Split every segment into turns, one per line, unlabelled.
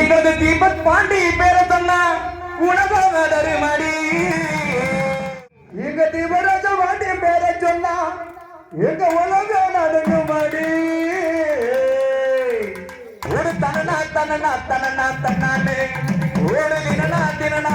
எங்களது தீபக் பாண்டி பேர சொன்னா உணவரு மடி.
எங்க தீபராஜ பாண்டி பேர சொன்னா எங்க
உலக நடந்து மடி. ஒரு தனனா தனனா தனனா தன்னானே. ஒரு தினனா தினனா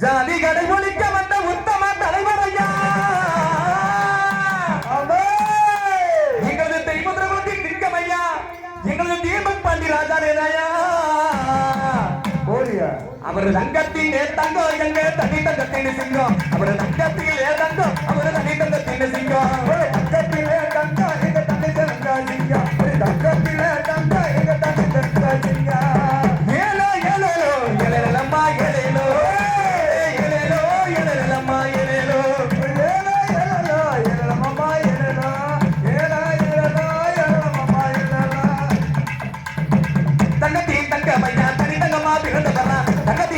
ஜாதி
கடை ஒழிக்க வந்த உத்தம தலைவர் ஐயா எங்களது தெய்வத்திரகுலத்தை திங்கம்
ஐயா
எங்களது தீபக் பாண்டி ராஜா
ரேனாயா
அவர் தங்கத்தின் ஏ தங்கம் எங்க தனி சிங்கம். அவர் தங்கத்தில் ஏ தங்கம்